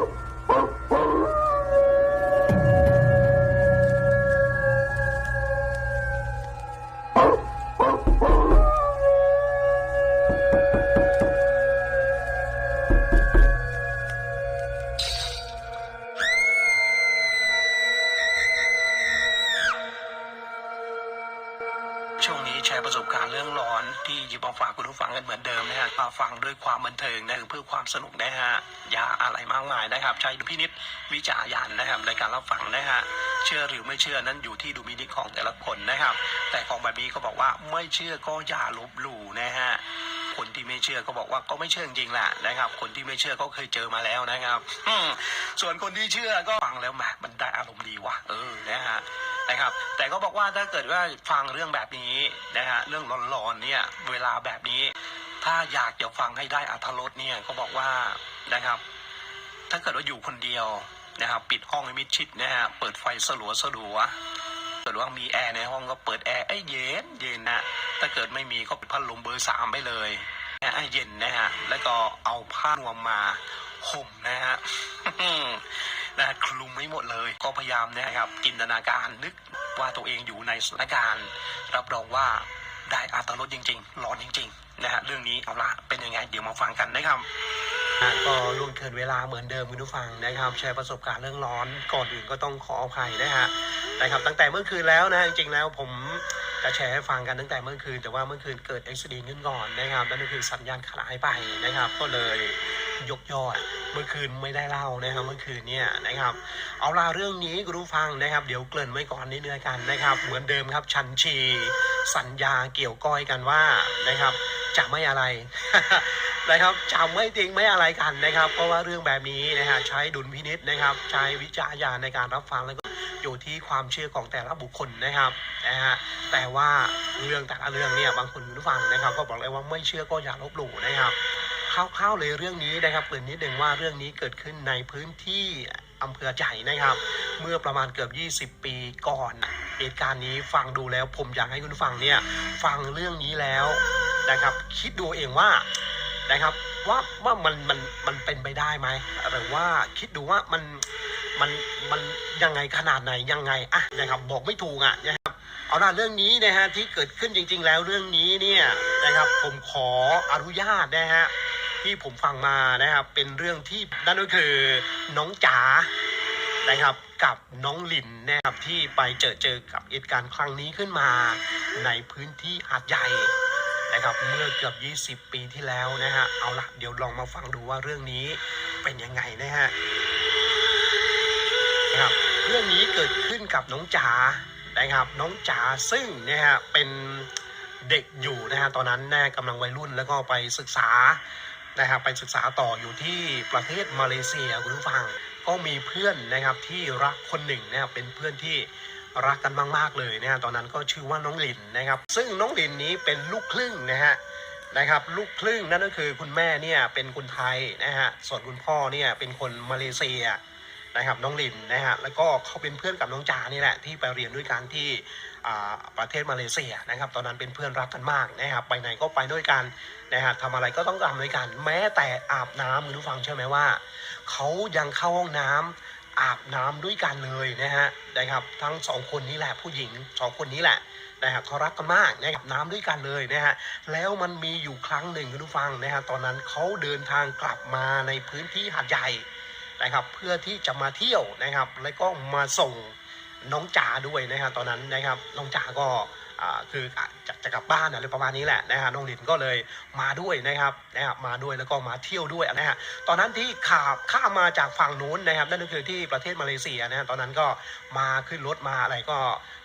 ช่ ความสนุกนะฮะอย่าอะไรมากมายนะครับ ใช้ดุพินิษวิจารณญาณนะครับในการรับฟังนะฮะเชื่อหรือไม่เชื่อนั้นอยู่ที่ดุลพินิษของแต่ละคนนะครับ แต่ของแบบนี้ก็บอกว่าไม่เชื่อก็อย่าลบหลู่นะฮะคนที่ไม่เชื่อก็บอกว่าก็ไม่เชื่อจริงแหละนะครับ คนที่ไม่เชื่อก็เคยเจอมาแล้วนะครับส่วนคนที่เชื่อก็ฟังแล้วแหมมันได้อารมณ์ดีว่ะเออนะฮะนะครับ แต่ก็บอกว่าถ้าเกิดว่าฟังเรื่องแบบนี้นะฮะเรื่องร้อนๆเนี่ย เวลาแบบนี้ ถ้าอยากจะฟังให้ได้อัธรสเนี่ยก็บอกว่านะครับ ถ้าเกิดว่าอยู่คนเดียวนะครับ ปิดห้องให้มิดชิดนะฮะเปิดไฟสลัวสลัวเกิดว่ามีแอร์ในห้องก็เปิดแอร์ไอ้เย็นเย็นนะถ้าเกิดไม่มีก็ปิดพัดลมเบอร์สามไปเลยนะเย็นนะฮะแล้วก็เอาผ้านวมมาห่มนะฮะนะคลุมไม่หมดเลย ก็พยายามนะครับจินตนาการนึกว่าตัวเองอยู่ในสถานการณ์ รับรองว่าได้อัตรสจริง ๆ ร้อนจริง ๆ นะฮะเรื่องนี้เอาละเป็นยังไงเดี๋ยวมาฟังกันนะครับก็ล่วงเกินเวลาเหมือนเดิมคุณผู้ฟังนะครับแชร์ประสบการณ์เรื่องร้อนก่อนอื่นก็ต้องขออภัยนะฮะนะครับตั้งแต่เมื่อคืนแล้วนะจริงๆแล้วผมจะแชร์ให้ฟังกันตั้งแต่เมื่อคืน แต่ว่าเมื่อคืนเกิดอุบิเหตุขึ้นก่อนนะครับนั่นก็คือสัญญาณขาดหายไปนะครับ ก็เลยยกยอดเมื่อคืนไม่ได้เล่านะครับเมื่อคืนเนี่ยนะครับ เอาล่ะเรื่องนี้คุณผู้ฟังนะครับ เดี๋ยวเกริ่นไว้ก่อนนิดนึงกันนะครับ เหมือนเดิมครับชันชี สัญญาเกี่ยวก้อยกันว่านะครับ จะไม่อะไรนะครับจะไม่จริงไม่อะไรกันนะครับ เพราะว่าเรื่องแบบนี้นะฮะใช้ดุลพินิษนะครับ ใช้วิจารณญาณในการรับฟังแล้วก็อยู่ที่ความเชื่อของแต่ละบุคคลนะครับนะฮะแต่ว่าเรื่องแต่ละเรื่องเนี่ยบางคนคุณผู้ฟังนะครับ ก็บอกเลยว่าไม่เชื่อก็อย่าลบหลู่นะครับคร่าวๆเลยเรื่องนี้นะครับเกริ่นนิดหนึ่งว่าเรื่องนี้เกิดขึ้นในพื้นที่อำเภอใจนะครับ เมื่อประมาณเกือบ 20 ปีก่อนเหตุการณ์นี้ฟังดูแล้วผมอยากให้คุณฟังเนี่ยฟังเรื่องนี้แล้ว นะครับ คิดดูเองว่านะครับว่าว่ามันมันมันเป็นไปได้ไหมหรือว่าคิดดูว่ามันมันมันยังไงขนาดไหนยังไงอะนะครับบอกไม่ถูกอะนะครับเอาล่ะเรื่องนี้นะฮะที่เกิดขึ้นจริง ๆ แล้วเรื่องนี้เนี่ยนะครับผมขออนุญาตนะฮะที่ผมฟังมานะครับเป็นเรื่องที่นั่นก็คือน้องจ๋านะครับกับน้องหลินนะครับที่ไปเจอเจอกับเหตุการณ์ครั้งนี้ขึ้นมาในพื้นที่หาดใหญ่ นะครับเมื่อเกือบ 20 ปีที่แล้วนะฮะเอาละเดี๋ยวลองมาฟังดูว่าเรื่องนี้เป็นยังไงนะฮะนะครับเรื่องนี้เกิดขึ้นกับน้องจ๋านะครับน้องจ๋าซึ่งนะฮะเป็นเด็กอยู่นะฮะตอนนั้นแน่กำลังวัยรุ่นแล้วก็ไปศึกษานะครับไปศึกษาต่ออยู่ที่ประเทศมาเลเซียคุณผู้ฟัง ก็มีเพื่อนนะครับที่รักคนหนึ่งนะครับเป็นเพื่อนที่ รักกันมาก ๆ เลยนะฮะตอนนั้นก็ชื่อว่าน้องลินนะครับ ซึ่งน้องลินนี้เป็นลูกครึ่งนะฮะนะครับลูกครึ่งนั่นก็คือคุณแม่เนี่ยเป็นคนไทยนะฮะส่วนคุณพ่อเนี่ยเป็นคนมาเลเซียนะครับน้องลินนะฮะแล้วก็เขาเป็นเพื่อนกับน้องจานี่แหละที่ไปเรียนด้วยกันที่ประเทศมาเลเซียนะครับ ตอนนั้นเป็นเพื่อนรักกันมากนะครับไปไหนก็ไปด้วยกันนะฮะทำอะไรก็ต้องทำด้วยกัน แม้แต่อาบน้ำคุณผู้ฟังเชื่อไหมว่าเขายังเข้าห้องน้ำ อาบน้ำด้วยกันเลยนะฮะนะครับทั้งสองคนนี้แหละผู้หญิงสองคนนี้แหละนะฮะเขารักกันมากนะครับน้ำด้วยกันเลยนะฮะแล้วมันมีอยู่ครั้งหนึ่งคุณผู้ฟังนะฮะตอนนั้นเขาเดินทางกลับมาในพื้นที่หาดใหญ่นะครับเพื่อที่จะมาเที่ยวนะครับ แล้วก็มาส่งน้องจ๋าด้วยนะฮะตอนนั้นนะครับน้องจ๋าก็ คือจะจะกลับบ้านอะไรประมาณนี้แหละนะฮะน้องหลินก็เลยมาด้วยนะครับนะครับมาด้วยแล้วก็มาเที่ยวด้วยนะฮะตอนนั้นที่ขับข้ามมาจากฝั่งนู้นนะครับ นั่นก็คือที่ประเทศมาเลเซียนะฮะตอนนั้นก็มาขึ้นรถมาอะไรก็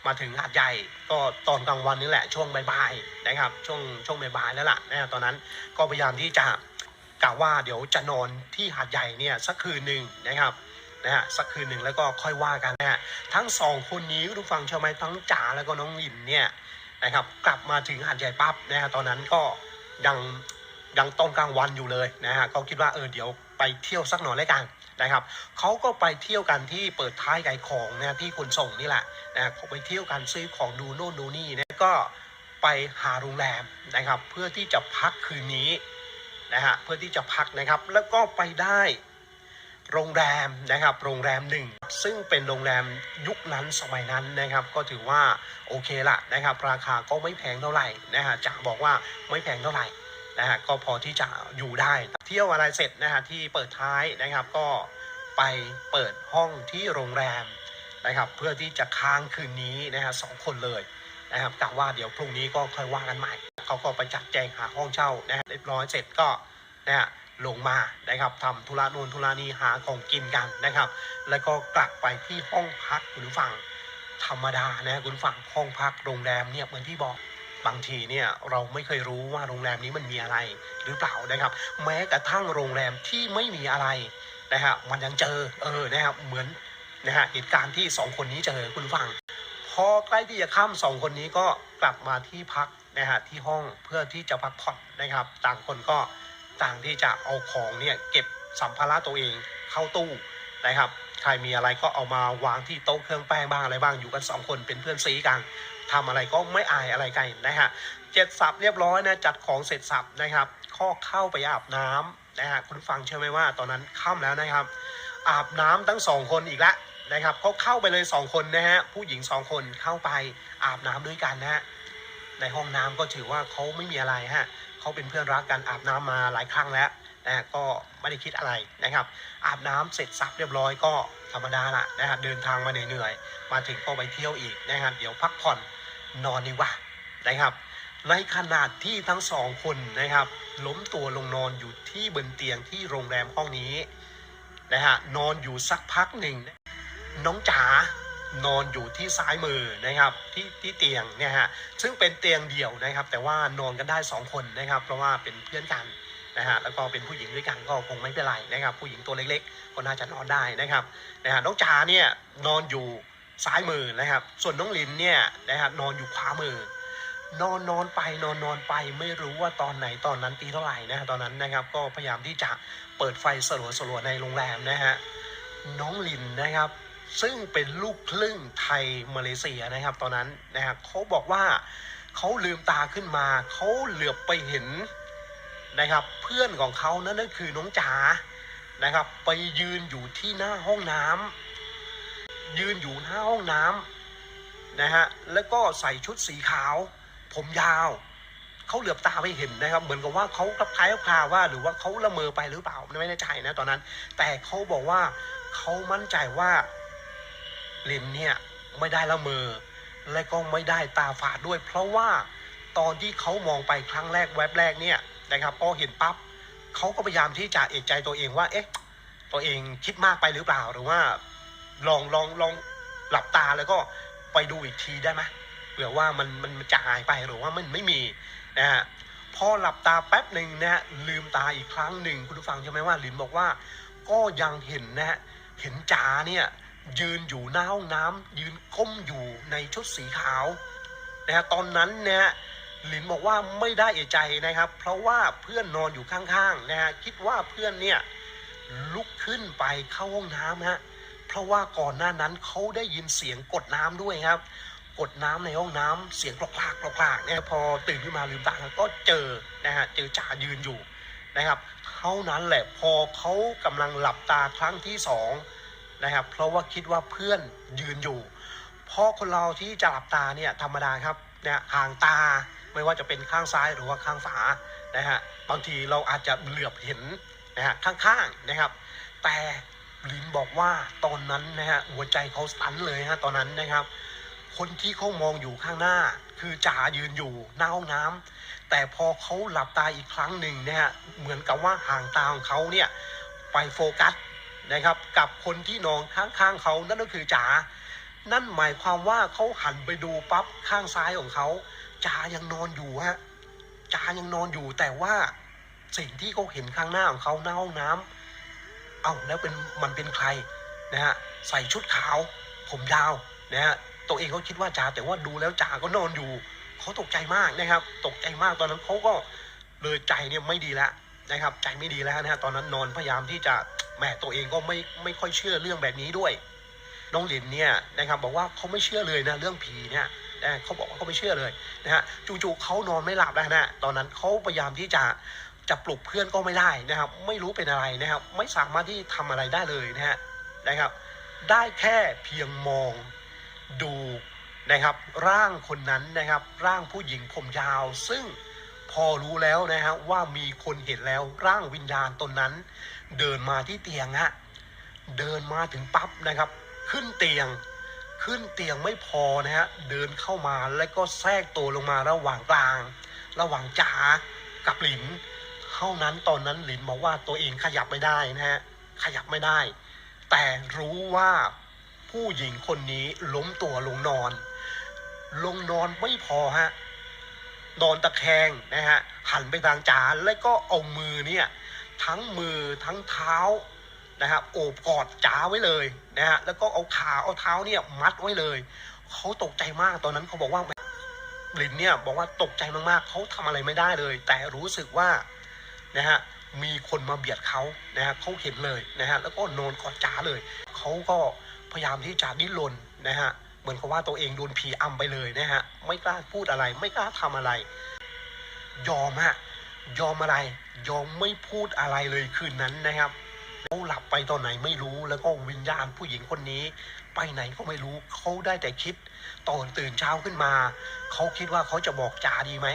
มาถึงหาดใหญ่ก็ตอนกลางวันนี่แหละช่วงบ่ายๆนะครับช่วงช่วงบ่ายๆแล้วล่ะนะฮะตอนนั้นก็พยายามที่จะกะว่าเดี๋ยวจะนอนที่หาดใหญ่เนี่ยสักคืนหนึ่งนะครับนะฮะสักคืนหนึ่งแล้วก็ค่อยว่ากันนะฮะทั้งสองคนนี้ทุกฟังใช่ไหมทั้งจ๋าแล้วก็น้องหลินเนี่ย นะครับ กลับมาถึงหาดใหญ่ปั๊บนะฮะตอนนั้นก็ยังยังต้อนกลางวันอยู่เลยนะฮะก็คิดว่าเออเดี๋ยวไปเที่ยวสักหน่อยแล้วกันนะครับเขาก็ไปเที่ยวกันที่เปิดท้ายไก่ของนะที่ขนส่งนี่แหละนะเขาไปเที่ยวกันซื้อของดูโน่นดูนี่นะก็ไปหาโรงแรมนะครับ เพื่อที่จะพักคืนนี้นะฮะเพื่อที่จะพักนะครับแล้วก็ไปได้ โรงแรมนะครับโรงแรมหนึ่งซึ่งเป็นโรงแรมยุคนั้นสมัยนั้นนะครับก็ถือว่าโอเคละนะครับราคาก็ไม่แพงเท่าไหร่นะฮะจะบอกว่าไม่แพงเท่าไหร่นะฮะก็พอที่จะอยู่ได้เที่ยวอะไรเสร็จนะฮะที่เปิดท้ายนะครับก็ไปเปิดห้องที่โรงแรมนะครับเพื่อที่จะค้างคืนนี้นะฮะสองคนเลยนะครับกะว่าเดี๋ยวพรุ่งนี้ก็ค่อยว่ากันใหม่เขาก็ไปจัดแจงหาห้องเช่านะฮะเรียบร้อยเสร็จก็นะฮะ ลงมานะครับทำธุระนู่นธุระนีหาของกินกันนะครับ แล้วก็กลับไปที่ห้องพักคุณผู้ฟังธรรมดานะคุณฟังห้องพักโรงแรมเนี่ยเหมือนที่บอกบางทีเนี่ยเราไม่เคยรู้ว่าโรงแรมนี้มันมีอะไรหรือเปล่านะครับ แม้กระทั่งโรงแรมที่ไม่มีอะไรนะฮะมันยังเจอเออนะครับเหมือนนะฮะเหตุการณ์ที่สองคนนี้เจอคุณฟัง พอใกล้ที่จะค่ำสองคนนี้ก็กลับมาที่พักนะฮะที่ห้องเพื่อที่จะพักผ่อนนะครับ ต่างคนก็ ต่างที่จะเอาของเนี่ยเก็บสัมภาระตัวเองเข้าตู้นะครับ ใครมีอะไรก็เอามาวางที่โต๊ะเครื่องแป้งบ้างอะไรบ้างอยู่กันสองคนเป็นเพื่อนซีกันทำอะไรก็ไม่อายอะไรกันนะฮะเจ็ดสับเรียบร้อยนะจัดของเสร็จสับนะครับ ข้อเข้าไปอาบน้ำนะฮะคุณฟังเชื่อไหมว่าตอนนั้นค่ำแล้วนะครับ อาบน้ำทั้งสองคนอีกแล้วนะครับเขาเข้าไปเลยสองคนนะฮะผู้หญิงสองคนเข้าไปอาบน้ำด้วยกันนะฮะในห้องน้ำก็ถือว่าเขาไม่มีอะไรฮะ เขาเป็นเพื่อนรักกันอาบน้ำมาหลายครั้งแล้วนะก็ไม่ได้คิดอะไรนะครับ อาบน้ำเสร็จสับเรียบร้อยก็ธรรมดาละนะฮะเดินทางมาเหนื่อยๆมาถึงก็ไปเที่ยวอีกนะฮะเดี๋ยวพักผ่อนนอนดีกว่านะครับ ในขนาดที่ทั้งสองคนนะครับ ล้มตัวลงนอนอยู่ที่บนเตียงที่โรงแรมห้องนี้นะฮะนอนอยู่สักพักหนึ่งน้องจ๋า นอนอยู่ที่ซ้ายมือนะครับที่ที่เตียงเนี่ยฮะซึ่งเป็นเตียงเดี่ยวนะครับ แต่ว่านอนกันได้สองคนนะครับ เพราะว่าเป็นเพื่อนกันนะฮะแล้วก็เป็นผู้หญิงด้วยกันก็คงไม่เป็นไรนะครับ ผู้หญิงตัวเล็กๆ ก็น่าจะนอนได้นะครับนะฮะน้องจ๋าเนี่ยนอนอยู่ซ้ายมือนะครับ ส่วนน้องลินเนี่ยนะฮะนอนอยู่ขวามือนอนนอนไปนอนนอนไปไม่รู้ว่าตอนไหนตอนนั้นตีเท่าไหร่นะฮะตอนนั้นนะครับ ก็พยายามที่จะเปิดไฟสลัวสลัวในโรงแรมนะฮะน้องลินนะครับ ซึ่งเป็นลูกครึ่งไทยมาเลเซียนะครับ ตอนนั้นนะครับเขาบอกว่าเขาลืมตาขึ้นมาเขาเหลือบไปเห็นนะครับ เพื่อนของเขานั่นก็คือน้องจ๋านะครับ ไปยืนอยู่ที่หน้าห้องน้ำยืนอยู่หน้าห้องน้ำนะฮะแล้วก็ใส่ชุดสีขาว ผมยาวเขาเหลือบตาไปเห็นนะครับ เหมือนกับว่าเขาคลับคล้ายคลับคลาว่า หรือว่าเขาละเมอไปหรือเปล่าไม่แน่ใจนะตอนนั้น แต่เขาบอกว่าเขามั่นใจว่า ลินเนี่ยไม่ได้ละเมอและก็ไม่ได้ตาฝาดด้วย เพราะว่าตอนที่เขามองไปครั้งแรกแวบแรกเนี่ยนะครับพอเห็นปั๊บเขาก็พยายามที่จะเอกใจตัวเองว่าเอ๊ะตัวเองคิดมากไปหรือเปล่าหรือว่า ลองลองลองหลับตาแล้วก็ไปดูอีกทีได้ไหมเผื่อว่ามันมันจะหายไปหรือว่ามันไม่มีนะฮะพอหลับตาแป๊บหนึ่งนะลืมตาอีกครั้งหนึ่งคุณผู้ฟังใช่ไหมว่าลินบอกว่า ก็ยังเห็นนะฮะเห็นจ๋าเนี่ย ยืนอยู่หน้าห้องน้ำยืนก้มอยู่ในชุดสีขาวนะฮะตอนนั้นเนี่ยหลินบอกว่าไม่ได้เอะใจนะครับ เพราะว่าเพื่อนนอนอยู่ข้างๆนะฮะคิดว่าเพื่อนเนี่ยลุกขึ้นไปเข้าห้องน้ำฮะเพราะว่าก่อนหน้านั้นเขาได้ยินเสียงกดน้ำด้วยครับ กดน้ำในห้องน้ำเสียงกรอกๆกรอกๆเนี่ยพอตื่นขึ้นมาลืมตาก็เจอนะฮะเจอจ่ายืนอยู่นะครับเท่านั้นแหละพอเขากำลังหลับตาครั้งที่สอง นะครับ เพราะว่าคิดว่าเพื่อนยืนอยู่ เพราะคนเราที่จะหลับตาเนี่ยธรรมดาครับเนี่ยห่างตาไม่ว่าจะเป็นข้างซ้ายหรือว่าข้างฝานะฮะบางทีเราอาจจะเหลือบเห็นนะฮะข้างๆนะครับ แต่ลินบอกว่าตอนนั้นนะฮะหัวใจเขาสั่นเลยฮะตอนนั้นนะครับ คนที่เขามองอยู่ข้างหน้า คือจ่ายืนอยู่หน้าห้องน้ำแต่พอเขาหลับตาอีกครั้งหนึ่งนะฮะเหมือนกับว่าห่างตาของเขาเนี่ยไปโฟกัส นะครับ กับคนที่นอนข้างๆเขานั่นก็คือจ๋านั่นหมายความว่าเขาหันไปดูปั๊บข้างซ้ายของเขาจ๋ายังนอนอยู่ฮะจ๋ายังนอนอยู่แต่ว่าสิ่งที่เขาเห็นข้างหน้าของเขาหน้าห้องน้ำเอ้าแล้วเป็นมันเป็นใครนะฮะใส่ชุดขาว ผมยาวนะฮะตัวเองเขาคิดว่าจ๋าแต่ว่าดูแล้วจ๋าก็นอนอยู่เขาตกใจมากนะครับ ตกใจมากตอนนั้นเขาก็เลยใจเนี่ยไม่ดีแล้วนะครับ ใจไม่ดีแล้วนะฮะตอนนั้นนอนพยายามที่จะ แม่ตัวเองก็ไม่ไม่ค่อยเชื่อเรื่องแบบนี้ด้วย น้องหลินเนี่ยนะครับบอกว่าเขาไม่เชื่อเลยนะเรื่องผีเนี่ยนะเขาบอกว่าเขาไม่เชื่อเลยนะฮะจู่ๆเขานอนไม่หลับแล้วนะตอนนั้นเขาพยายามที่จะจะปลุกเพื่อนก็ไม่ได้นะครับ ไม่รู้เป็นอะไรนะครับ ไม่สามารถที่ทำอะไรได้เลยนะฮะนะครับ ได้แค่เพียงมองดูนะครับ ร่างคนนั้นนะครับ ร่างผู้หญิงผมยาว ซึ่งพอรู้แล้วนะฮะว่ามีคนเห็นแล้วร่างวิญญาณตนนั้น เดินมาที่เตียงฮะเดินมาถึงปั๊บนะครับ ขึ้นเตียง ขึ้นเตียงไม่พอนะฮะเดินเข้ามาแล้วก็แทรกตัวลงมาระหว่างกลาง ระหว่างจ๋ากับหลินเท่านั้นตอนนั้นหลินบอกว่าตัวเองขยับไม่ได้นะฮะขยับไม่ได้ แต่รู้ว่าผู้หญิงคนนี้ล้มตัวลงนอน ลงนอนไม่พอฮะนอนตะแคงนะฮะหันไปทางจ๋าแล้วก็เอามือเนี่ย ทั้งมือทั้งเท้านะฮะโอบกอดจ๋าไว้เลยนะฮะแล้วก็เอาขาเอาเท้าเนี่ยมัดไว้เลยเขาตกใจมากตอนนั้นเขาบอกว่าลินเนี่ยบอกว่าตกใจมากๆเขาทำอะไรไม่ได้เลย แต่รู้สึกว่านะฮะมีคนมาเบียดเขานะฮะเขาเห็นเลยนะฮะแล้วก็นอนกอดจ๋าเลยเขาก็พยายามที่จะดิ้นรนนะฮะเหมือนกับว่าตัวเองโดนผีอำไปเลยนะฮะไม่กล้าพูดอะไร ไม่กล้าทำอะไร ยอมฮะยอมอะไร ยอมไม่พูดอะไรเลยคืนนั้นนะครับเขาหลับไปตอนไหนไม่รู้แล้วก็วิญญาณผู้หญิงคนนี้ ไปไหนก็ไม่รู้เขาได้แต่คิดตอนตื่นเช้าขึ้นมาเขาคิดว่าเขาจะบอกจาดีไหม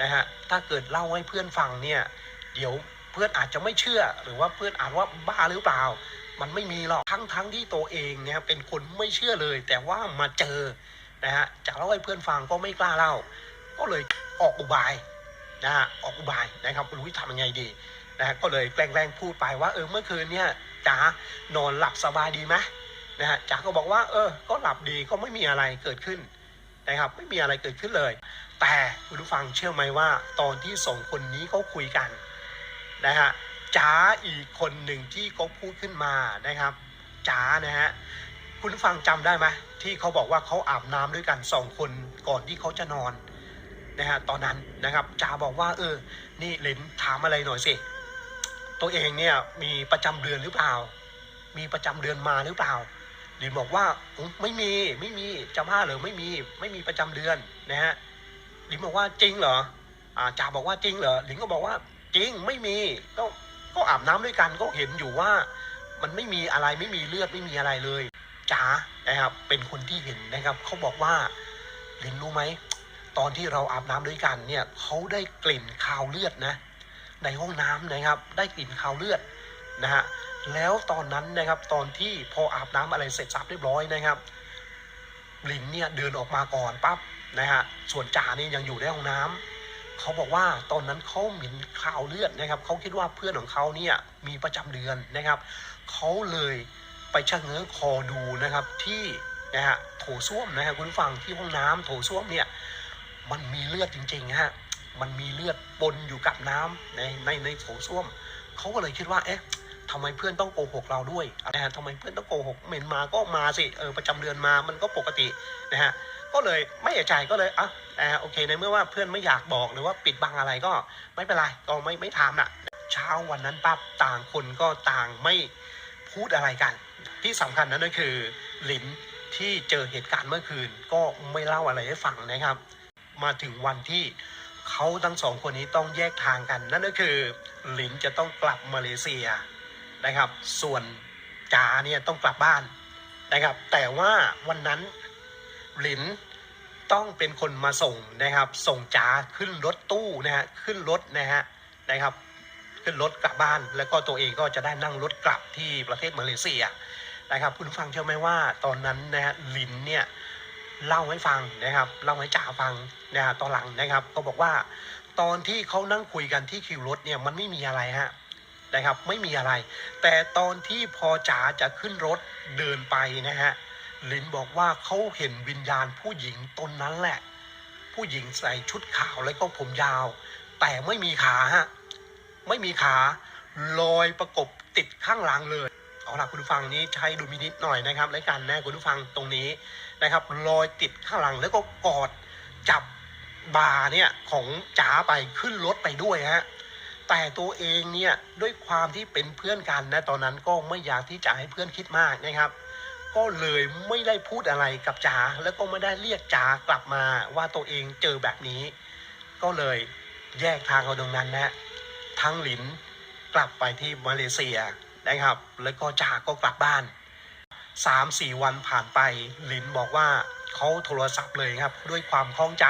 นะฮะถ้าเกิดเล่าให้เพื่อนฟังเนี่ย เดี๋ยวเพื่อนอาจจะไม่เชื่อ หรือว่าเพื่อนอาจว่าบ้าหรือเปล่า มันไม่มีหรอกทั้งทั้งที่ตัวเองเนี่ยเป็นคนไม่เชื่อเลย แต่ว่ามาเจอนะฮะจะเล่าให้เพื่อนฟังก็ไม่กล้าเล่า ก็เลยออกอุบาย นะฮะออกอุบายนะครับรู้จะทำยังไงดีนะฮะก็เลยแกล้งๆพูดไปว่าเออเมื่อคืนเนี่ยจ๋านอนหลับสบายดีไหมนะฮะจ๋าก็บอกว่า เออ ก็หลับดีก็ไม่มีอะไรเกิดขึ้นนะครับ ไม่มีอะไรเกิดขึ้นเลย แต่คุณผู้ฟังเชื่อไหมว่า ตอนที่สองคนนี้เขาคุยกันนะฮะจ๋าอีกคนหนึ่งที่เขาพูดขึ้นมานะครับจ๋านะฮะคุณผู้ฟังจำได้ไหมที่เขาบอกว่าเขาอาบน้ำด้วยกันสองคนก่อนที่เขาจะนอน นะฮะตอนนั้นนะครับจาบอกว่า เออ นี่เลนถามอะไรหน่อยสิ ตัวเองเนี่ยมีประจำเดือนหรือเปล่า มีประจำเดือนมาหรือเปล่าหลินบอกว่าอืมไม่มีไม่มีจะบ้าเหรอไม่มีไม่มีประจำเดือนนะฮะหลินบอกว่าจริงเหรออ่าจาบอกว่าจริงเหรอหลินก็บอกว่าจริงไม่มีก็ก็อาบน้ำด้วยกันก็เห็นอยู่ว่ามันไม่มีอะไรไม่มีเลือดไม่มีอะไรเลยจ๋านะครับเป็นคนที่เห็นนะครับเขาบอกว่าลินรู้ไหม ตอนที่เราอาบน้ำด้วยกันเนี่ยเขาได้กลิ่นคาวเลือดนะในห้องน้ำนะครับ ได้กลิ่นคาวเลือดนะฮะแล้วตอนนั้นนะครับตอนที่พออาบน้ำอะไรเสร็จสับเรียบร้อยนะครับลินเนี่ยเดินออกมาก่อนปั๊บนะฮะส่วนจ่านี่ยังอยู่ในห้องน้ำเขาบอกว่าตอนนั้นเขาเหม็นคาวเลือดนะครับเขาคิดว่าเพื่อนของเขาเนี่ยมีประจำเดือนนะครับเขาเลยไปชะเง้อคอดูนะครับที่นะฮะโถส้วมนะฮะคุณฟังที่ห้องน้ำโถส้วมเนี่ย มันมีเลือดจริงๆฮะ มันมีเลือดปนอยู่กับน้ำในในในโถส้วม เขาก็เลยคิดว่า เอ๊ะทำไมเพื่อนต้องโกหกเราด้วยนะฮะทำไมเพื่อนต้องโกหกเหม็นมาก็มาสิ เออ ประจำเดือนมา มันก็ปกตินะฮะ ก็เลยไม่เอะใจก็เลย อะอ่าโอเค ในเมื่อว่าเพื่อนไม่อยากบอกหรือว่าปิดบังอะไรก็ไม่เป็นไร ก็ไม่ไม่ถามน่ะเช้าวันนั้นปั๊บต่างคนก็ต่างไม่พูดอะไรกัน ที่สำคัญนั้นก็คือหลินที่เจอเหตุการณ์เมื่อคืนก็ไม่เล่าอะไรให้ฟังนะครับ มาถึงวันที่เขาทั้งสองคนนี้ต้องแยกทางกัน นั่นก็คือหลินจะต้องกลับมาเลเซียนะครับ ส่วนจ๋าเนี่ยต้องกลับบ้านนะครับ แต่ว่าวันนั้นหลินต้องเป็นคนมาส่งนะครับ ส่งจ๋าขึ้นรถตู้นะฮะขึ้นรถนะฮะนะครับ ขึ้นรถกลับบ้าน แล้วก็ตัวเองก็จะได้นั่งรถกลับที่ประเทศมาเลเซียนะครับ คุณฟังเชื่อไหมว่าตอนนั้นนะฮะหลินเนี่ย เล่าให้ฟังนะครับเล่าให้จ่าฟังนะฮะตอนหลังนะครับ ก็บอกว่า ตอนที่เขานั่งคุยกันที่คิวรถเนี่ยมันไม่มีอะไรฮะนะครับไม่มีอะไร แต่ตอนที่พอจ๋าจะขึ้นรถเดินไปนะฮะลินบอกว่าเขาเห็นวิญญาณผู้หญิงตนนั้นแหละ ผู้หญิงใส่ชุดขาวแล้วก็ผมยาว แต่ไม่มีขาฮะไม่มีขาลอยประกบติดข้างหลังเลย เอาล่ะคุณผู้ฟังนี้ใช้ดูมินิดหน่อยนะครับแล้วกันนะคุณผู้ฟังตรงนี้ นะครับลอยติดข้างหลังแล้วก็กอดจับบาเนี่ยของจ๋าไปขึ้นรถไปด้วยฮะแต่ตัวเองเนี่ยด้วยความที่เป็นเพื่อนกันนะตอนนั้นก็ไม่อยากที่จะให้เพื่อนคิดมากนะครับ ก็เลยไม่ได้พูดอะไรกับจ๋าแล้วก็ไม่ได้เรียกจ๋ากลับมาว่าตัวเองเจอแบบนี้ ก็เลยแยกทางเอาตรงนั้นนะทั้งหลินกลับไปที่มาเลเซียนะครับ แล้วก็จ๋าก็กลับบ้าน สามสี่วันผ่านไปหลินบอกว่าเขาโทรศัพท์เลยครับ ด้วยความคล่องใจ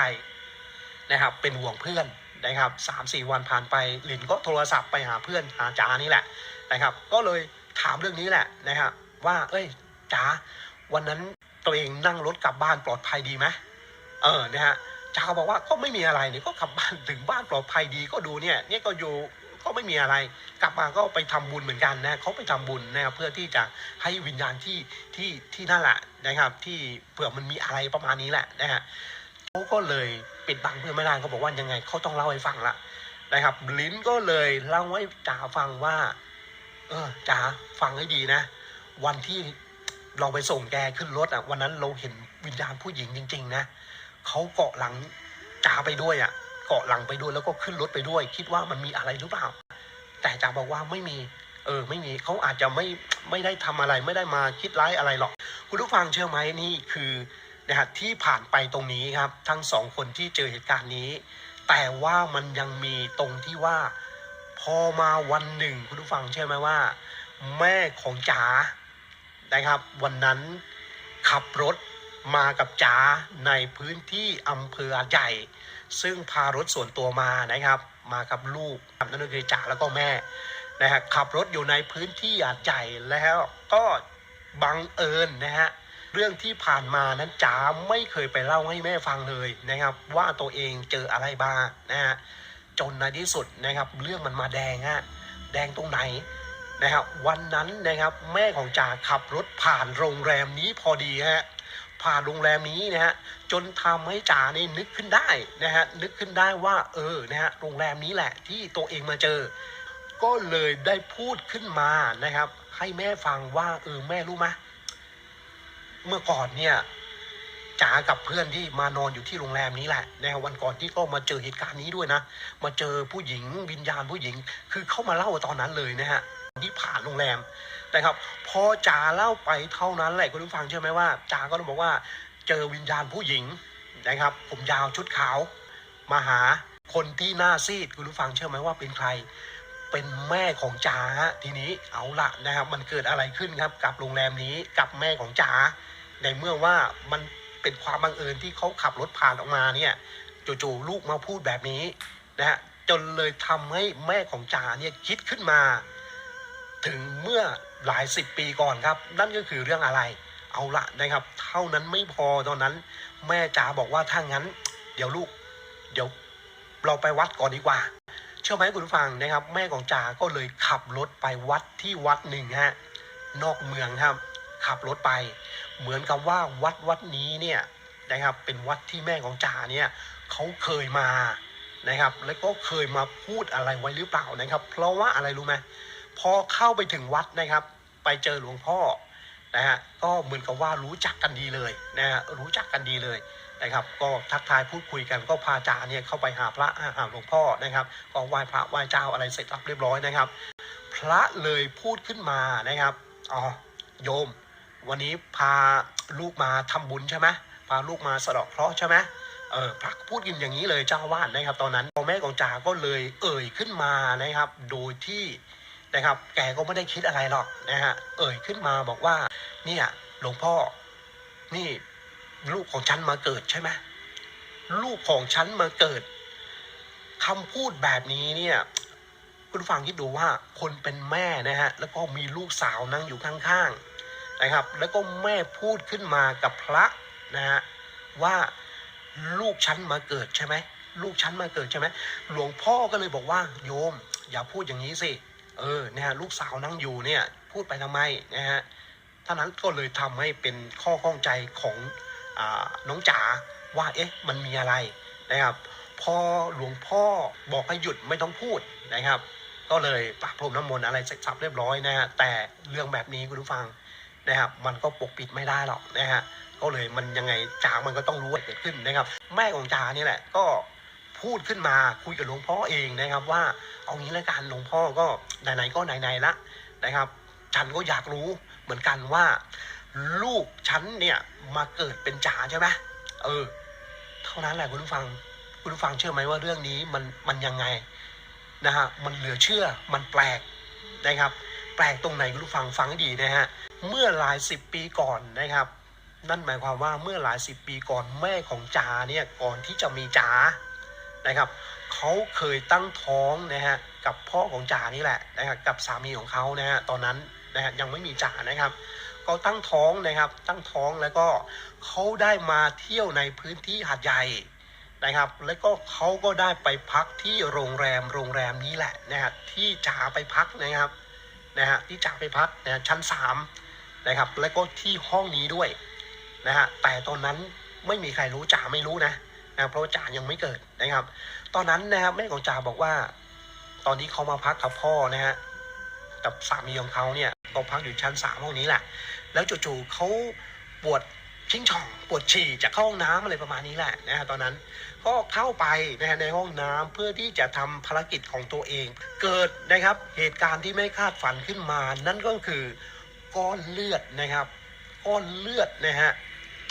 นะครับ เป็นห่วงเพื่อนนะครับสามสี่วันผ่านไปหลินก็โทรศัพท์ไปหาเพื่อนหาจ๋านี่แหละนะครับ ก็เลยถามเรื่องนี้แหละนะครับ ว่า เอ้ยจ๋าวันนั้นตัวเองนั่งรถกลับบ้านปลอดภัยดีไหมเออนะฮะจ๋าบอกว่าก็ไม่มีอะไรเนี่ก็กลับบ้านถึงบ้านปลอดภัยดีก็ดูเนี่ยเนี่ยก็อยู่ ก็ไม่มีอะไร กลับมาก็ไปทำบุญเหมือนกันนะเขาไปทำบุญนะครับเพื่อที่จะให้วิญญาณที่ที่ที่นั่นแหละนะครับ ที่เผื่อมันมีอะไรประมาณนี้แหละนะฮะเขาก็เลยปิดบังเพื่อนไม่ได้เขาบอกว่ายังไงเขาต้องเล่าให้ฟังละนะครับ ลิ้นก็เลยเล่าให้จ๋าฟังว่า เออจ๋าฟังให้ดีนะ วันที่เราไปส่งแกขึ้นรถอะวันนั้นเราเห็นวิญญาณผู้หญิงจริง ๆ นะเขาเกาะหลังจ๋าไปด้วยอะ เกาะหลังไปด้วยแล้วก็ขึ้นรถไปด้วย คิดว่ามันมีอะไรหรือเปล่า แต่จ๋าบอกว่าไม่มี เออ ไม่มีเขาอาจจะไม่ไม่ได้ทำอะไรไม่ได้มาคิดร้ายอะไรหรอก คุณผู้ฟังเชื่อไหมนี่คือนะฮะที่ผ่านไปตรงนี้ครับ ทั้งสองคนที่เจอเหตุการณ์นี้ แต่ว่ามันยังมีตรงที่ว่า พอมาวันหนึ่ง คุณผู้ฟังเชื่อไหมว่า แม่ของจ๋านะครับ วันนั้นขับรถมากับจ๋าในพื้นที่อำเภอใหญ่ ซึ่งพารถส่วนตัวมานะครับ มากับลูกนั่นก็คือจ๋าแล้วก็แม่นะฮะขับรถอยู่ในพื้นที่อาจใหญ่แล้วก็บังเอิญนะฮะเรื่องที่ผ่านมานั้นจ๋าไม่เคยไปเล่าให้แม่ฟังเลยนะครับ ว่าตัวเองเจออะไรบ้างนะฮะจนในที่สุดนะครับ เรื่องมันมาแดงฮะแดงตรงไหนนะครับวันนั้นนะครับแม่ของจ่าขับรถผ่านโรงแรมนี้พอดีฮะ ผ่านโรงแรมนี้นะฮะจนทำให้จ่าเนี่ยนึกขึ้นได้นะฮะนึกขึ้นได้ว่าเออนะฮะโรงแรมนี้แหละที่ตัวเองมาเจอ ก็เลยได้พูดขึ้นมานะครับ ให้แม่ฟังว่าเออแม่รู้ไหมเมื่อก่อนเนี่ยจ๋ากับเพื่อนที่มานอนอยู่ที่โรงแรมนี้แหละนะวันก่อนที่ก็มาเจอเหตุการณ์นี้ด้วยนะ มาเจอผู้หญิงวิญญาณผู้หญิง คือเข้ามาเล่าตอนนั้นเลยนะฮะ ที่ผ่านโรงแรมนะครับพอจ๋าเล่าไปเท่านั้นแหละคุณผู้ฟังเชื่อไหมว่าจ๋าก็ต้องบอกว่าเจอวิญญาณผู้หญิงนะครับ ผมยาวชุดขาวมาหาคนที่หน้าซีดคุณผู้ฟังเชื่อไหมว่าเป็นใคร เป็นแม่ของจ๋าฮะทีนี้เอาละนะครับ มันเกิดอะไรขึ้นครับกับโรงแรมนี้กับแม่ของจ๋าในเมื่อว่ามันเป็นความบังเอิญที่เขาขับรถผ่านออกมาเนี่ยจู่ๆลูกมาพูดแบบนี้นะฮะจนเลยทำให้แม่ของจ๋าเนี่ยคิดขึ้นมา ถึงเมื่อหลายสิบปีก่อนครับ นั่นก็คือเรื่องอะไร เอาละนะครับ เท่านั้นไม่พอตอนนั้น แม่จ๋าบอกว่าถ้างั้น เดี๋ยวลูก เดี๋ยวเราไปวัดก่อนดีกว่า เชื่อไหมคุณผู้ฟังนะครับ แม่ของจ๋าก็เลยขับรถไปวัดที่วัดหนึ่งฮะนอกเมืองครับ ขับรถไป เหมือนกับว่าวัดวัดนี้เนี่ยนะครับเป็นวัดที่แม่ของจ๋าเนี่ยเขาเคยมานะครับ แล้วก็เคยมาพูดอะไรไว้หรือเปล่านะครับ เพราะว่าอะไรรู้ไหม พอเข้าไปถึงวัดนะครับ ไปเจอหลวงพ่อนะฮะก็เหมือนกับว่ารู้จักกันดีเลยนะฮะรู้จักกันดีเลยนะครับ ก็ทักทายพูดคุยกันก็พาจ่าเนี่ยเข้าไปหาพระหาหลวงพ่อนะครับ ก็ไหว้พระไหว้เจ้าอะไรเสร็จสับเรียบร้อยนะครับ พระเลยพูดขึ้นมานะครับอ๋อโยม วันนี้พาลูกมาทำบุญใช่ไหมพาลูกมาสะดาะเคราะห์ใช่ไหมเออพระพูดกันอย่างนี้เลยเจ้าอาวาดนะครับ ตอนนั้นพ่อแม่ของจ่าก็เลยเอ่ยขึ้นมานะครับ โดยที่ นะครับ แกก็ไม่ได้คิดอะไรหรอกนะฮะ เอ่ยขึ้นมาบอกว่า เนี่ยหลวงพ่อ นี่ลูกของฉันมาเกิดใช่ไหมลูกของฉันมาเกิดคำพูดแบบนี้เนี่ย คุณฟังคิดดูว่าคนเป็นแม่นะฮะ แล้วก็มีลูกสาวนั่งอยู่ข้างๆนะครับ แล้วก็แม่พูดขึ้นมากับพระนะฮะว่าลูกฉันมาเกิดใช่ไหมลูกฉันมาเกิดใช่ไหมหลวงพ่อก็เลยบอกว่า โยม อย่าพูดอย่างนี้สิ เออเนี่ยลูกสาวนั่งอยู่เนี่ย พูดไปทำไมนะฮะท่านั้นก็เลยทำให้เป็นข้อข้องใจของอน้องจ๋าว่าเอ๊ะมันมีอะไรนะครับพอหลวงพ่อบอกให้หยุดไม่ต้องพูดนะครับ ก็เลยปาบพรมน้ำมนต์อะไรเสร็จสับเรียบร้อยนะฮะแต่เรื่องแบบนี้คุณผู้ฟังนะครับ มันก็ปกปิดไม่ได้หรอกนะฮะก็เลยมันยังไงจ๋ามันก็ต้องรู้ว่าเกิดขึ้นนะครับ แม่ของจ๋านี่แหละก็ พูดขึ้นมาคุยกับหลวงพ่อเองนะครับ ว่าเอางี้แล้วกันหลวงพ่อก็ไหนๆก็ไหนๆละนะครับ ฉันก็อยากรู้เหมือนกันว่า ลูกฉันเนี่ยมาเกิดเป็นจ๋าใช่ไหมเออ เท่านั้นแหละคุณผู้ฟังคุณผู้ฟังเชื่อไหมว่าเรื่องนี้มันมันยังไงนะฮะมันเหลือเชื่อมันแปลกนะครับ แปลกตรงไหนคุณผู้ฟังฟังให้ดีนะฮะเมื่อหลายสิบปีก่อนนะครับ นั่นหมายความว่าเมื่อหลายสิบปีก่อนแม่ของจ๋าเนี่ยก่อนที่จะมีจ๋า นะครับเขาเคยตั้งท้องนะฮะกับพ่อของจ๋านี่แหละนะครับกับสามีของเขานะฮะตอนนั้นนะฮะยังไม่มีจ๋านะครับก็ตั้งท้องนะครับตั้งท้องแล้วก็เขาได้มาเที่ยวในพื้นที่หาดใหญ่นะครับ แล้วก็เขาก็ได้ไปพักที่โรงแรมโรงแรมนี้แหละนะฮะที่จ๋าไปพักนะครับนะฮะที่จ๋าไปพักนะชั้นสามนะครับแล้วก็ที่ห้องนี้ด้วยนะฮะแต่ตอนนั้นไม่มีใครรู้จ๋าไม่รู้นะ นะเพราะว่ายังไม่เกิดนะครับ ตอนนั้นนะครับแม่ของจ๋าบอกว่า ตอนที่เขามาพักกับพ่อนะฮะกับสามีของเขาเนี่ยก็พักอยู่ชั้นสามห้องนี้แหละ แล้วจู่ๆเขาปวดชิงช่องปวดฉี่จากเข้าห้องน้ำอะไรประมาณนี้แหละนะฮะตอนนั้นก็เข้าไปนะฮะในห้องน้ำเพื่อที่จะทำภารกิจของตัวเอง เกิดนะครับเหตุการณ์ที่ไม่คาดฝันขึ้นมา นั่นก็คือก้อนเลือดนะครับ ก้อนเลือดนะฮะ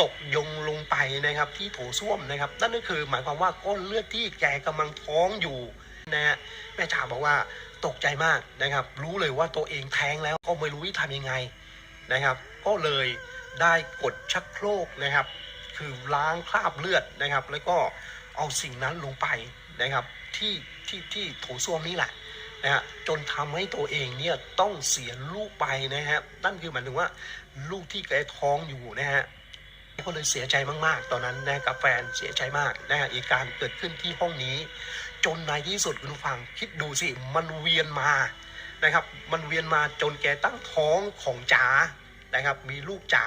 ตกยงลงไปนะครับที่โถส้วมนะครับ นั่นก็คือหมายความว่าก้อนเลือดที่แกกำลังท้องอยู่นะฮะแม่จ๋าบอกว่าตกใจมากนะครับ รู้เลยว่าตัวเองแท้งแล้วก็ไม่รู้วิธีทำยังไงนะครับ ก็เลยได้กดชักโครกนะครับ คือล้างคราบเลือดนะครับ แล้วก็เอาสิ่งนั้นลงไปนะครับที่ที่ที่โถส้วมนี่แหละนะฮะจนทำให้ตัวเองเนี่ยต้องเสียลูกไปนะฮะนั่นคือหมายถึงว่าลูกที่แกท้องอยู่นะฮะ ก็เลยเสียใจมาก ๆ ตอนนั้นนะกับแฟนเสียใจมากนะฮะเหตุการณ์เกิดขึ้นที่ห้องนี้ จนในที่สุดคุณฟังคิดดูสิมันเวียนมานะครับ มันเวียนมาจนแกตั้งท้องของจ๋านะครับ มีลูกจ๋า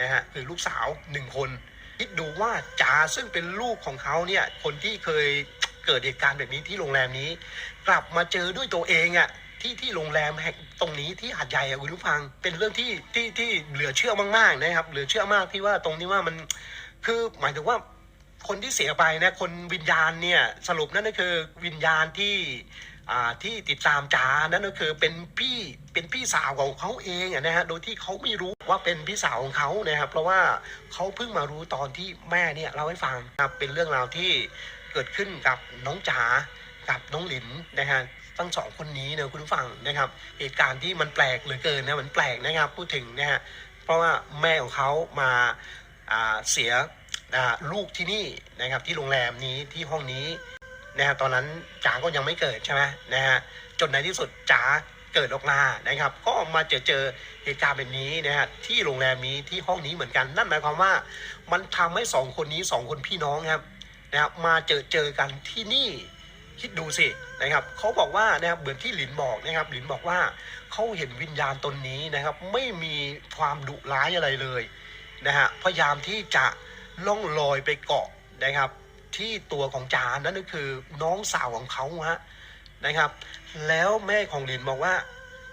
นะฮะคือลูกสาวหนึ่งคน คิดดูว่าจ๋าซึ่งเป็นลูกของเขาเนี่ยคนที่เคยเกิดเหตุการณ์แบบนี้ที่โรงแรมนี้ กลับมาเจอด้วยตัวเองอะ่ะ ที่ที่โรงแรมแห่งตรงนี้ที่หาดใหญ่อะคุณผู้ฟัง เป็นเรื่องที่ที่ที่เหลือเชื่อมากๆนะครับ เหลือเชื่อมากที่ว่าตรงนี้ว่ามันคือหมายถึงว่าคนที่เสียไปนะคนวิญญาณเนี่ยสรุปนั่นก็คือวิญญาณที่อ่าที่ติดตามจ๋านั่นก็คือเป็นพี่เป็นพี่สาวของเขาเองนะฮะโดยที่เขาไม่รู้ว่าเป็นพี่สาวของเขานะครับเพราะว่าเขาเพิ่งมารู้ตอนที่แม่เนี่ยเล่าให้ฟังครับเป็นเรื่องราวที่เกิดขึ้นกับน้องจ๋ากับน้องหลินนะฮะ ทั้งสองคนนี้นะคุณผู้ฟังนะครับเหตุการณ์ที่มันแปลกเหลือเกินนะมันแปลกนะครับพูดถึงนะฮะเพราะว่าแม่ของเขามาเสียลูกที่นี่นะครับที่โรงแรมนี้ที่ห้องนี้นะฮะตอนนั้นจ๋าก็ยังไม่เกิดใช่ไหมนะฮะจนในที่สุดจ๋าเกิดออกมานะครับ ก็มาเจอเจอเหตุการณ์แบบนี้นะฮะที่โรงแรมนี้ที่ห้องนี้เหมือนกันนั่นหมายความว่า มันทำให้สองคนนี้สองคนพี่น้องครับนะครับมาเจอเจอกันที่นี่ คิดดูสินะครับเขาบอกว่านะครับเหมือนที่หลินบอกนะครับหลินบอกว่าเขาเห็นวิญญาณตนนี้นะครับ ไม่มีความดุร้ายอะไรเลยนะฮะพยายามที่จะล่องลอยไปเกาะนะครับ ที่ตัวของจานั่นก็คือน้องสาวของเขาฮะนะครับ แล้วแม่ของหลินบอกว่า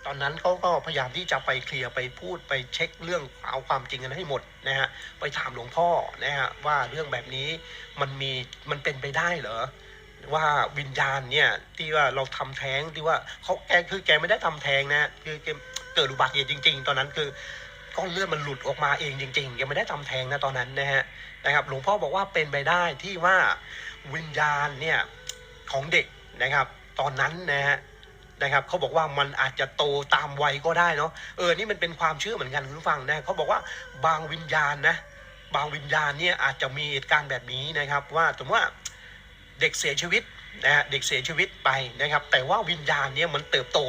ตอนนั้นเขาก็พยายามที่จะไปเคลียร์ไปพูดไปเช็คเรื่องเอาความจริงกันให้หมดนะฮะไปถามหลวงพ่อนะฮะว่าเรื่องแบบนี้มันมีมันเป็นไปได้เหรอ ว่าวิญญาณเนี่ยที่ว่าเราทำแท้งที่ว่าเขาแกคือแกไม่ได้ทำแท้งนะคือแกเกิดอุบัติเหตุจริง ๆ ตอนนั้นคือก้อนเลือดมันหลุดออกมาเองจริงๆยังไม่ได้ทำแท้งนะตอนนั้นนะฮะนะครับหลวงพ่อบอกว่าเป็นไปได้ที่ว่าวิญญาณเนี่ยของเด็กนะครับ ตอนนั้นนะฮะนะครับเขาบอกว่ามันอาจจะโตตามวัยก็ได้เนาะเออนี่มันเป็นความเชื่อเหมือนกันคุณผู้ฟังนะเขาบอกว่าบางวิญญาณนะบางวิญญาณเนี่ยอาจจะมีเหตุการณ์แบบนี้นะครับ ว่าสมมติว่า เด็กเสียชีวิตนะฮะเด็กเสียชีวิตไปนะครับ แต่ว่าวิญญาณเนี่ยมันเติบโต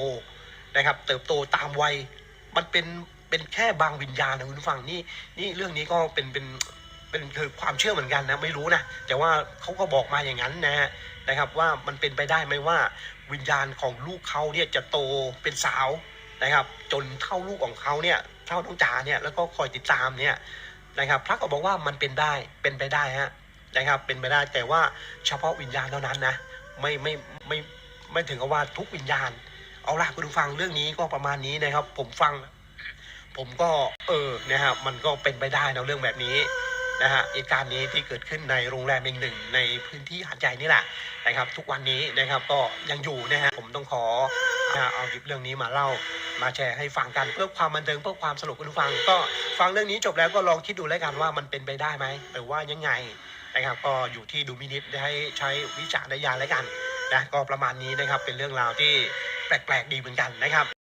นะครับ เติบโตตามวัยมันเป็นเป็นแค่บางวิญญาณนะคุณฟังนี่นี่เรื่องนี้ก็เป็นเป็นเป็นคือความเชื่อเหมือนกันนะไม่รู้นะแต่ว่าเขาก็บอกมาอย่างนั้นนะฮะนะครับว่ามันเป็นไปได้ไหมว่าวิญญาณของลูกเขาเนี่ยจะโตเป็นสาวนะครับ จนเท่าลูกของเขาเนี่ยเท่าน้องจ๋าเนี่ยแล้วก็คอยติดตามเนี่ยนะครับพระก็บอกว่ามันเป็นได้เป็นไปได้ฮะ นะครับ เป็นไปได้แต่ว่าเฉพาะวิญญาณเท่านั้นนะ ไม่ไม่ไม่ไม่ถึงกับว่าทุกวิญญาณ เอาล่ะคุณผู้ฟังเรื่องนี้ก็ประมาณนี้นะครับ ผมฟัง ผมก็เออนะฮะมันก็เป็นไปได้นะเรื่องแบบนี้นะฮะเหตุการณ์นี้ที่เกิดขึ้นในโรงแรมแห่งหนึ่ง ในพื้นที่หาดใหญ่นี่แหละนะครับ ทุกวันนี้นะครับก็ยังอยู่นะฮะผมต้องขอนะเอาหยิบเรื่องนี้มาเล่ามาแชร์ให้ฟังกันเพื่อความบันเทิงเพื่อความสนุกคุณผู้ฟัง ก็ฟังเรื่องนี้จบแล้วก็ลองคิดดูแล้วกันว่ามันเป็นไปได้ไหมหรือว่ายังไง นะครับ ก็อยู่ที่ดูมินิตให้ใช้วิจารณญาณแล้วกันนะก็ประมาณนี้นะครับเป็นเรื่องราวที่แปลกๆดีเหมือนกันนะครับ